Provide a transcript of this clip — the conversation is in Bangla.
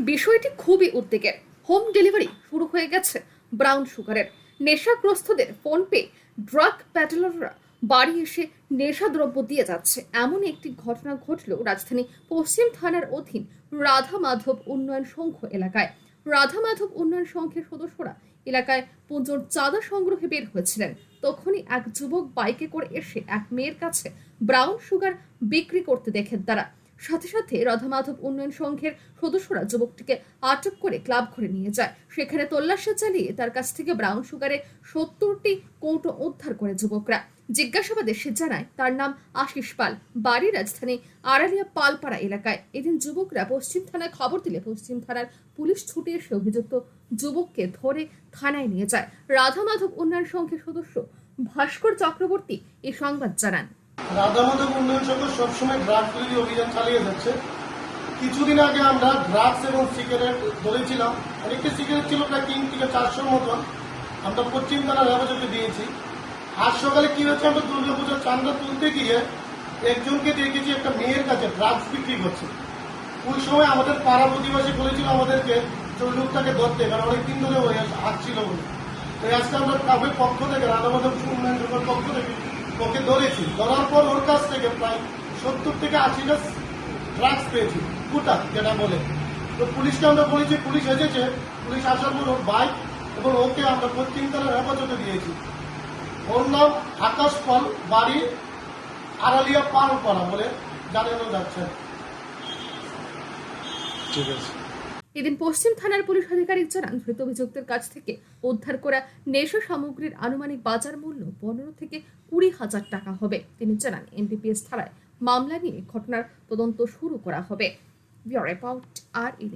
বিষয়টি খুবই উদ্বেগের। হোম ডেলিভারি শুরু হয়ে গেছে ব্রাউন সুগারের। নেশাগ্রস্তদের ফোন পে ড্রাগ প্যাডেলাররা বাড়ি এসে নেশাদ্রব্য দিয়ে যাচ্ছে। এমন একটি ঘটনা ঘটল রাজধানী পশ্চিম থানার অধীন রাধা মাধব উন্নয়ন সংঘ এলাকায়। রাধা মাধব উন্নয়ন সংঘের সদস্যরা এলাকায় পুজোর চাঁদা সংগ্রহে বের হয়েছিলেন। তখনই এক যুবক বাইকে করে এসে এক মেয়ের কাছে ব্রাউন সুগার বিক্রি করতে দেখেন তারা। সাথে সাথে রাধা মাধব উন্নয়ন সংঘের সদস্যরা যুবকটিকে আটক করে ক্লাব ঘরে নিয়ে যায়। সেখানে তল্লাশি চালিয়ে তার কাছ থেকে ব্রাউন সুগারের সত্তরটি কৌটো উদ্ধার করে যুবকরা। জিজ্ঞাসাবাদে সে জানায়, তার নাম আশিস পাল বাড়ি রাজধানী আড়ালিয়া পালপাড়া এলাকায়। এদিন যুবকরা পশ্চিম থানায় খবর দিলে পশ্চিম থানার পুলিশ ছুটে এসে অভিযুক্ত যুবককে ধরে থানায় নিয়ে যায়। রাধা মাধব উন্নয়ন সংঘের সদস্য ভাস্কর চক্রবর্তী এই সংবাদ জানান। রাধামাধব উন্নয়ন সংঘ সবসময় ড্রাগ বিরোধী অভিযান চালিয়ে যাচ্ছে। কিছুদিন আগে আমরা ড্রাগস এবং সিগারেট ধরেছিলাম অনেকটা সিগারেট ছিল, প্রায় তিন থেকে চারশোর মতন। আমরা পশ্চিম থানার হেফাজতে দিয়েছি। আজ সকালে কি হয়েছে, আমরা দুর্গাপুজোর চান্দা তুলতে গিয়ে একজনকে দেখেছি, একটা মেয়ের কাছে ড্রাগস বিক্রি করছে। ওই সময় আমাদের পাড়া প্রতিবাসী বলেছিল আমাদেরকে যে লোকটাকে ধরতে, কারণ অনেকদিন ধরে ওই আসছিল বলে। তো আজকে আমরা ক্লাবের পক্ষ থেকে রাধামাধব উন্নয়ন পক্ষ থেকে ওকে ধরেছি। ধরার পর ওর কাছ থেকে প্রায় সত্তর থেকে আশিটা ড্রাগস পেয়েছি। কুটা যেটা বলে। তো পুলিশকে আমরা বলেছি পুলিশ এসেছে পুলিশ আসার পর ওর বাইক এবং ওকে আমরা পশ্চিম তলার হেফাজতে দিয়েছি। ওর নাম আকাশ পাল বাড়ি আড়ালিয়া পালপাড়া বলে জানানো যাচ্ছে। ঠিক আছে। এদিন পশ্চিম থানার পুলিশ আধিকারিক জানান ধৃত অভিযুক্তের কাছ থেকে উদ্ধার করা নেশা সামগ্রীর আনুমানিক বাজার মূল্য পনেরো থেকে কুড়ি হাজার টাকা হবে। তিনি জানান, এনডিপিএস থানায় মামলা নিয়ে ঘটনার তদন্ত শুরু করা হবে। রিপোর্ট আর ই